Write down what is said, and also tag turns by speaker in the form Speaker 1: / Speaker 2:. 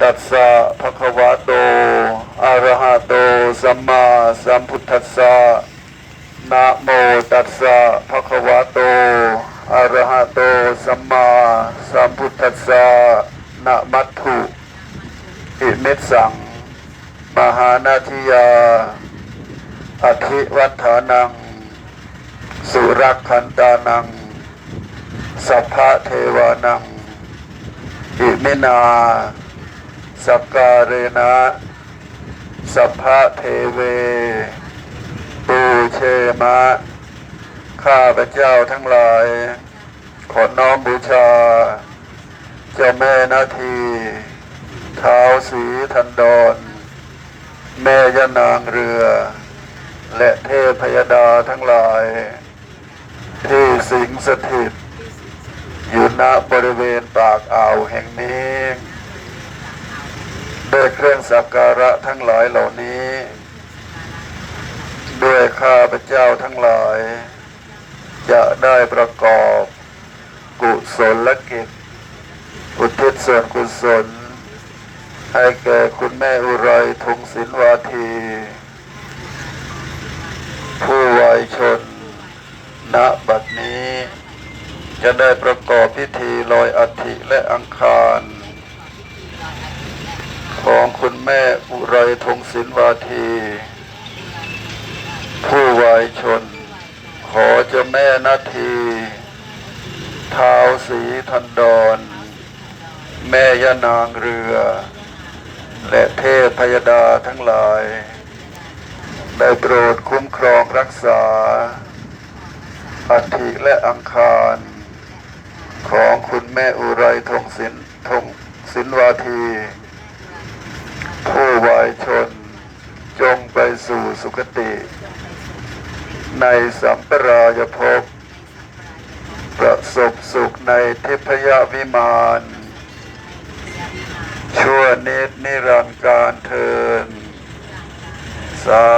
Speaker 1: ตัสสะภะคะวะโต อะระหะโต สัมมาสัมพุทธัสสะ นะโมตัสสะภะคะวะโต อะระหะโต สัมมาสัมพุทธัสสะ นะมัตถุอิมิสสัง มหานาทิยา อธิวัฏฐานัง สุรักขันตานัง สัพพะเทวานังอิมินา สักการเรนะสัพพะเทเว ปูเชมะ ข้าพเจ้าทั้งหลาย ขอน้อมบูชา เจ้าแม่นาทีเท้าวสีทันดอนแม่ยานางเรือ และเทพยดาทั้งหลาย ที่สิงสถิต อยู่ณบริเวณปากอ่าวแห่งนี้ ด้วยเครื่องสักการะทั้งหลายเหล่านี้ ด้วยข้าพเจ้าทั้งหลาย จะได้ประกอบกุศลกิจอุทิศส่วนกุศล ให้แก่คุณแม่อุไรทงศิลวาที ผู้วัยชน ณบัดนี้ จะได้ประกอบพิธีลอยอัฐิและอังคาร อุไรทงศิลวาที ผู้วายชน ขอเจ้าแม่นาทีท้าวสีทันดอน แม่ยานางเรือ และเทพพยดาทั้งหลาย ได้โปรดคุ้มครองรักษาอัฐิและอังคาร ของคุณแม่อุไรทงศิลทงศิลวาที ผู้วายชน จงไปสู่สุคติ ในสัมปรายภพ ประสบสุขในทิพยวิมานชั่วนิดนิรันดร์การเทินสา